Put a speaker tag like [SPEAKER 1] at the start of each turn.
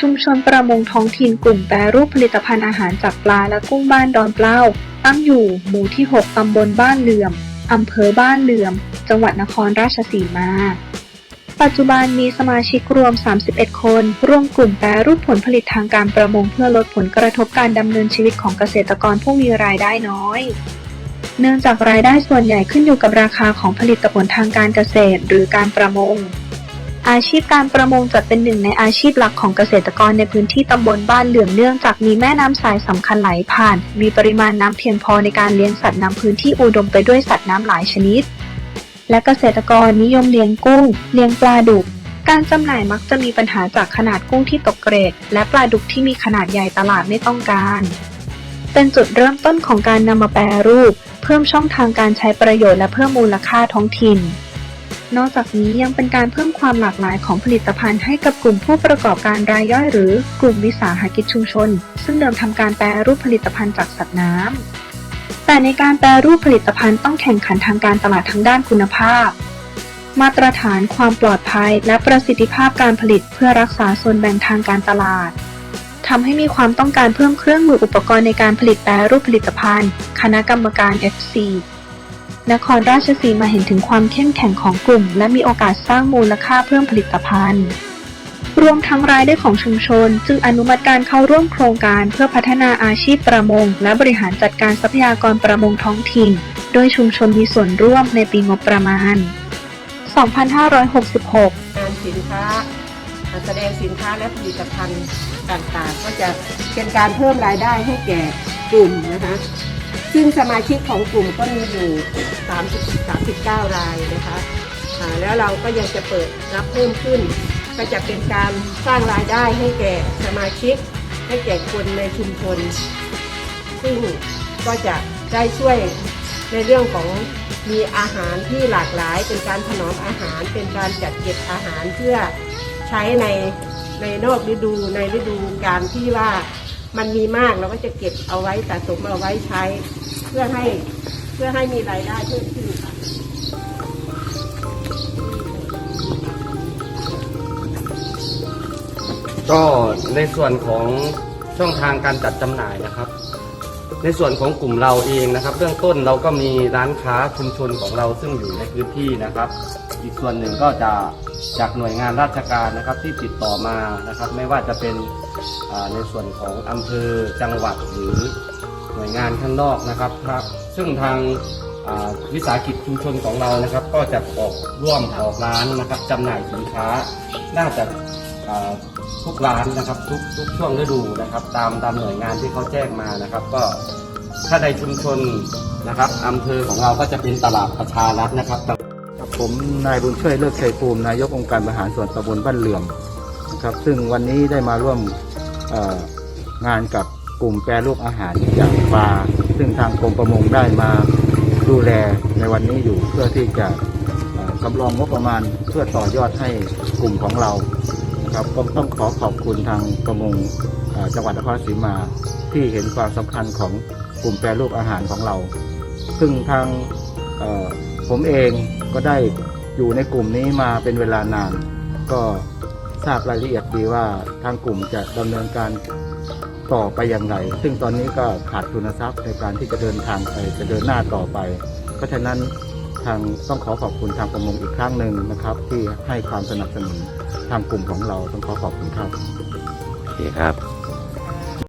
[SPEAKER 1] ชุมชนประมงท้องถิ่นกลุ่มแปรรูปผลิตภัณฑ์อาหารจากปลาและกุ้งบ้านดอนเปล้า ตั้งอยู่หมู่ที่ 6 ตำบลบ้านเหลื่อม อำเภอบ้านเหลื่อม จังหวัดนครราชสีมา ปัจจุบันมีสมาชิกรวม 31 คน ร่วมกลุ่มแปรรูปผลผลิตทางการประมงเพื่อลดผลกระทบการดำเนินชีวิตของเกษตรกรผู้มีรายได้น้อย เนื่องจากรายได้ส่วนใหญ่ขึ้นอยู่กับราคาของผลิตผลทางการเกษตร หรือการประมง อาชีพการประมงจัดเป็นหนึ่งในอาชีพหลักของเกษตรกรในพื้นที่ตำบลบ้านเหลื่อมเนื่องจากมีแม่น้ำสายสำคัญไหลผ่าน มีปริมาณน้ำเพียงพอในการเลี้ยงสัตว์น้ำพื้นที่อุดมไปด้วยสัตว์น้ำหลายชนิด และเกษตรกรนิยมเลี้ยงกุ้ง เลี้ยงปลาดุก การจำหน่ายมักจะมีปัญหาจากขนาดกุ้งที่ตกเกรด และปลาดุกที่มีขนาดใหญ่ตลาดไม่ต้องการ เป็นจุดเริ่มต้นของการนำมาแปรรูป เพิ่มช่องทางการใช้ประโยชน์และเพิ่มมูลค่าท้องถิ่น นอกจากนี้ยังเป็นการเพิ่มความหลากหลายของผลิตภัณฑ์ให้กับกลุ่มผู้ประกอบการรายย่อยหรือกลุ่มวิสาหกิจชุมชน ซึ่งเดิมทำการแปรรูปผลิตภัณฑ์จากสัตว์น้ำ แต่ในการแปรรูปผลิตภัณฑ์ต้องแข่งขันทางการตลาดทั้งด้านคุณภาพ มาตรฐานความปลอดภัย และประสิทธิภาพการผลิตเพื่อรักษาส่วนแบ่งทางการตลาดทำให้มีความต้องการเพิ่มเครื่องมืออุปกรณ์ในการผลิตแปรรูปผลิตภัณฑ์ คณะกรรมการ FC นครราชสีมาเห็นถึงความเข้มแข็งของกลุ่ม และมีโอกาสสร้างมูลค่าเพิ่มผลิตภัณฑ์ รวมทั้งรายได้ของชุมชน จึงอนุมัติการเข้าร่วมโครงการเพื่อพัฒนาอาชีพประมง และบริหารจัดการทรัพยากรประมงท้องถิ่น โดยชุมชนมีส่วนร่วมในปีงบประมาณ 2566
[SPEAKER 2] งานสินค้าแสดงสินค้าและผลิตภัณฑ์ต่างๆ ก็จะเป็นการเพิ่มรายได้ให้แก่กลุ่มนะคะ ซึ่งสมาชิกของกลุ่มก็มีอยู่ 30 39 รายนะคะแล้วเราก็ยังจะเปิดรับเพิ่มขึ้น ก็จะเป็นการสร้างรายได้ให้แก่สมาชิก ให้แก่คนในชุมชน ซึ่งก็จะได้ช่วยในเรื่องของมีอาหารที่หลากหลาย เป็นการถนอมอาหาร เป็นการจัดเก็บอาหารเพื่อใช้ในในนอกฤดูในฤดูการที่ว่า มันมีมากเราก็จะเก็บเอาไว้สะสมเอาไว้ใช้ เพื่อให้เพื่อให้มีรายได้เพิ่มขึ้นค่ะ
[SPEAKER 3] ก็ในส่วนของช่องทางการจัดจำหน่ายนะครับ ในส่วนของกลุ่มเราเองนะครับ เบื้องต้นเราก็มีร้านค้าชุมชนของเราซึ่งอยู่ในพื้นที่นะครับ อีกส่วนหนึ่งก็จะจากหน่วยงานราชการนะครับที่ติดต่อมานะครับ ไม่ว่าจะเป็น ในส่วนของอำเภอจังหวัดหรือหน่วยงานข้างนอกนะครับครับ ซึ่งทางวิสาหกิจชุมชนของเรานะครับ ก็จะออกร่วมออกร้านนะครับจำหน่ายสินค้า น่าจะทุกร้านนะครับทุกทุกช่วงฤดูนะครับ ตามตามหน่วยงานที่เขาแจ้งมานะครับ ก็ถ้าในชุมชนนะครับอำเภอของเราก็จะเป็นตลาดประชารัฐนะครับ
[SPEAKER 4] ครับผมนายบุญช่วยเลิศชัยภูมินายกองค์การบริหารส่วนตำบลบ้านเหลื่อม นะครับ ซึ่งวันนี้ได้มาร่วมงานกับกลุ่มแปรรูปอาหารอย่างปลาซึ่งทางกรมประมงได้มาดูแลในวันนี้อยู่เพื่อที่จะเอ่อสำรองงบประมาณเพื่อต่อยอดให้กลุ่มของเรานะครับก็ต้องขอขอบคุณทางประมงจังหวัดนครศรีมาที่เห็นความสำคัญของกลุ่มแปรรูปอาหารของเรา ซึ่งทางผมเองก็ได้อยู่ในกลุ่มนี้มาเป็นเวลานาน ก็ ทราบรายละเอียดดีว่าทางกลุ่มจะดำเนินการต่อไปอย่างไร ซึ่งตอนนี้ก็ขาดทุนทรัพย์ในการที่จะเดินทางไปจะเดินหน้าต่อไป เพราะฉะนั้นทางต้องขอขอบคุณทางประมงอีกครั้งหนึ่งนะครับ ที่ให้ความสนับสนุนทางกลุ่มของเราต้องขอขอบคุณครับ
[SPEAKER 5] โอเคครับ